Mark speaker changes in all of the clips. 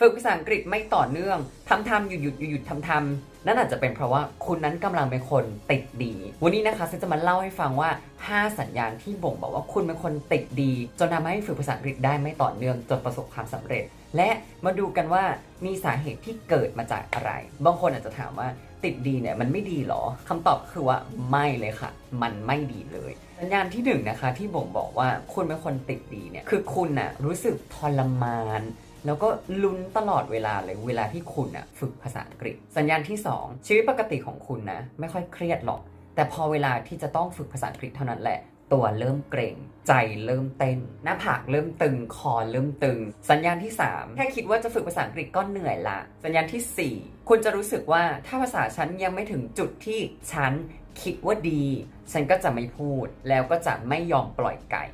Speaker 1: ฝึกภาษาอังกฤษไม่ต่อเนื่องทำทำหยุดหยุดหยุดหยุดทำทำนั่นอาจจะเป็นเพราะว่าคุณนั้นกำลังเป็นคนติดดี วันนี้นะคะฉันจะมาเล่าให้ฟังว่า 5 สัญญาณที่บ่งบอกว่าคุณเป็นคนติดดี จนทำให้ฝึกภาษาอังกฤษได้ไม่ต่อเนื่องจนประสบความสำเร็จ และมาดูกันว่ามีสาเหตุที่เกิดมาจากอะไร บางคนอาจจะถามว่าติดดีเนี่ยมันไม่ดีหรอคำตอบคือว่าไม่เลยค่ะ มันไม่ดีเลย สัญญาณที่หนึ่งนะคะที่บ่งบอกว่าคุณเป็นคนติดดีเนี่ยคือคุณน่ะรู้สึกทรมาน แล้วก็ลุ้นตลอดเวลาเลยเวลาที่คุณน่ะฝึกภาษาอังกฤษ สัญญาณที่ 2 ชีวิตปกติของคุณนะ ไม่ค่อยเครียดหรอก แต่พอเวลาที่จะต้องฝึกภาษาอังกฤษเท่านั้นแหละ ตัวเริ่มเกรงใจเริ่มเต้น หน้าผากเริ่มตึงคอเริ่มตึง สัญญาณที่ 3 แค่คิดว่าจะฝึกภาษาอังกฤษก็เหนื่อยละ สัญญาณทีสี่4 คุณจะรู้สึกว่าถ้าภาษาฉันยังไม่ถึงจุดที่ฉันคิดว่าดี ฉันก็จะไม่พูดแล้วก็จะไม่ยอมปล่อยไก่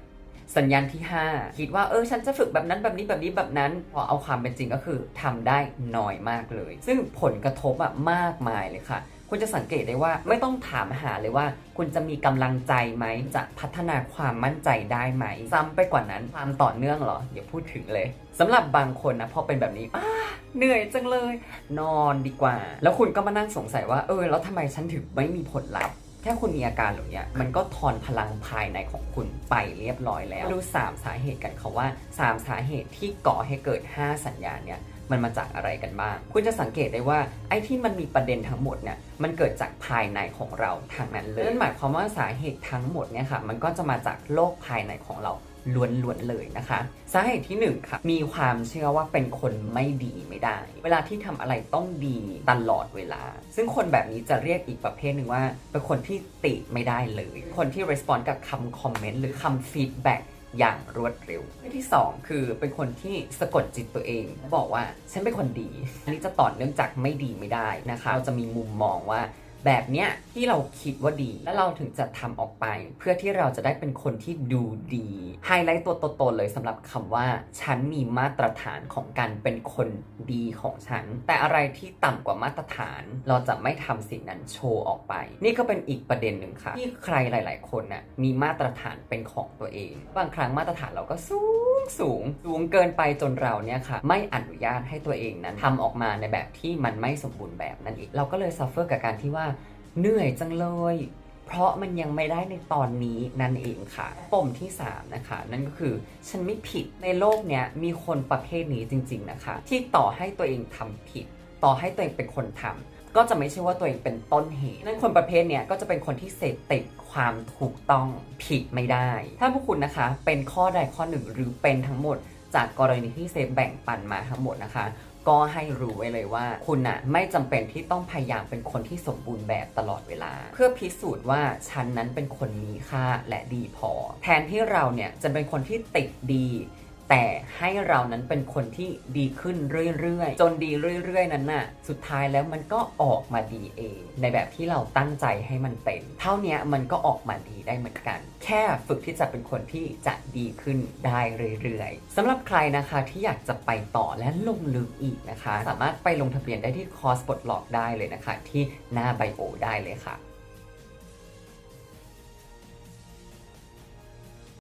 Speaker 1: สัญญาณที่ 5 คิดว่าเออฉันจะฝึกแบบนั้นแบบนี้แบบนี้แบบนั้น พอเอาความเป็นจริงก็คือทำได้น้อยมากเลย ซึ่งผลกระทบอะมากมายเลยค่ะ คุณจะสังเกตได้ว่าไม่ต้องถามหาเลยว่า คุณจะมีกำลังใจไหมจะพัฒนาความมั่นใจได้ไหมซ้ำไปกว่านั้นความต่อเนื่องเหรออย่าพูดถึงเลยสำหรับบางคนนะพอเป็นแบบนี้อ้าเหนื่อยจังเลย นอนดีกว่า แล้วคุณก็มานั่งสงสัยว่าเออแล้วทำไมฉันถึงไม่มีผลลัพธ์ แค่คุณมีอาการเหล่านี้มันก็ถอนพลังภายในของคุณไปเรียบร้อยแล้วดู 3 สาเหตุกันค่ะว่า 3 สาเหตุที่ก่อให้เกิด 5 สัญญาณเนี่ยมันมาจากอะไรกันบ้าง คุณจะสังเกตได้ว่าไอ้ที่มันมีประเด็นทั้งหมดเนี่ย มันเกิดจากภายในของเราทางนั้นเลยนั่นหมายความว่าสาเหตุทั้งหมดเนี่ยค่ะ มันก็จะมาจากโลกภายในของเรา ล้วนๆเลยนะคะสาเหตุที่หนึ่งค่ะ มีความเชื่อว่าเป็นคนไม่ดีไม่ได้ เวลาที่ทำอะไรต้องดีตลอดเวลา ซึ่งคนแบบนี้จะเรียกอีกประเภทหนึ่งว่า เป็นคนที่ติไม่ได้เลย คนที่ respond กับคำคอมเมนต์หรือคำฟีดแบ็กอย่างรวดเร็วเรื่องที่ 2 คือเป็นคนที่สะกดจิตตัวเอง บอกว่าฉันเป็นคนดี อันนี้จะต่อเนื่องจากไม่ดีไม่ได้นะคะ เราจะมีมุมมองว่า แบบเนี้ยที่เราคิดว่าดี แล้วเราถึงจะทำออกไป เพื่อที่เราจะได้เป็นคนที่ดูดีไฮไลท์ตัวโตๆเลยสำหรับคำว่า ฉันมีมาตรฐานของการเป็นคนดีของฉัน แต่อะไรที่ต่ำกว่ามาตรฐาน เราจะไม่ทำสิ่งนั้นโชว์ออกไป นี่ก็เป็นอีกประเด็นหนึ่งค่ะ ที่ใครหลาย ๆ คนน่ะมีมาตรฐานเป็นของตัวเอง บางครั้งมาตรฐานเราก็สูง สูงสูงเกินไปจนเราเนี่ยค่ะไม่อนุญาตให้ตัวเองนั้นทำออกมาในแบบที่มันไม่สมบูรณ์แบบนั่นเองเราก็เลยซัฟเฟอร์กับการที่ว่าเหนื่อยจังเลยเพราะมันยังไม่ได้ในตอนนี้นั่นเองค่ะ ปมที่ 3 นะคะ นั่นก็คือฉันไม่ผิดในโลกเนี้ยมีคนประเภทนี้จริง ๆนะคะ ที่ต่อให้ตัวเองทำผิด ต่อให้ตัวเองเป็นคนทำ ก็จะไม่ใช่ว่าตัวเองเป็นต้นเหตุ นั่นคนประเภทเนี้ยก็จะเป็นคนที่เสพติดความถูกต้องผิดไม่ได้ ถ้าพวกคุณนะคะ เป็นข้อใดข้อหนึ่งหรือเป็นทั้งหมด จากกรณีที่เซฟแบ่งปันมาทั้งหมดนะคะ ก็ให้รู้ไว้เลยว่า คุณน่ะไม่จำเป็นที่ต้องพยายามเป็นคนที่สมบูรณ์แบบตลอดเวลา เพื่อพิสูจน์ว่าฉันนั้นเป็นคนมีค่าและดีพอ แทนที่เราเนี่ยจะเป็นคนที่ติดดี แต่ให้เรานั้นเป็นคนที่ดีขึ้นเรื่อยๆ จนดีเรื่อยๆ นั้นน่ะ สุดท้ายแล้วมันก็ออกมาดีเอง ในแบบที่เราตั้งใจให้มันเป็น เท่านี้มันก็ออกมาดีได้เหมือนกัน แค่ฝึกที่จะเป็นคนที่จะดีขึ้นได้เรื่อยๆ สำหรับใครนะคะที่อยากจะไปต่อและลงลึกอีกนะคะ สามารถไปลงทะเบียนได้ที่คอร์สปลดล็อกได้เลยนะคะ ที่หน้าไบโอได้เลยค่ะ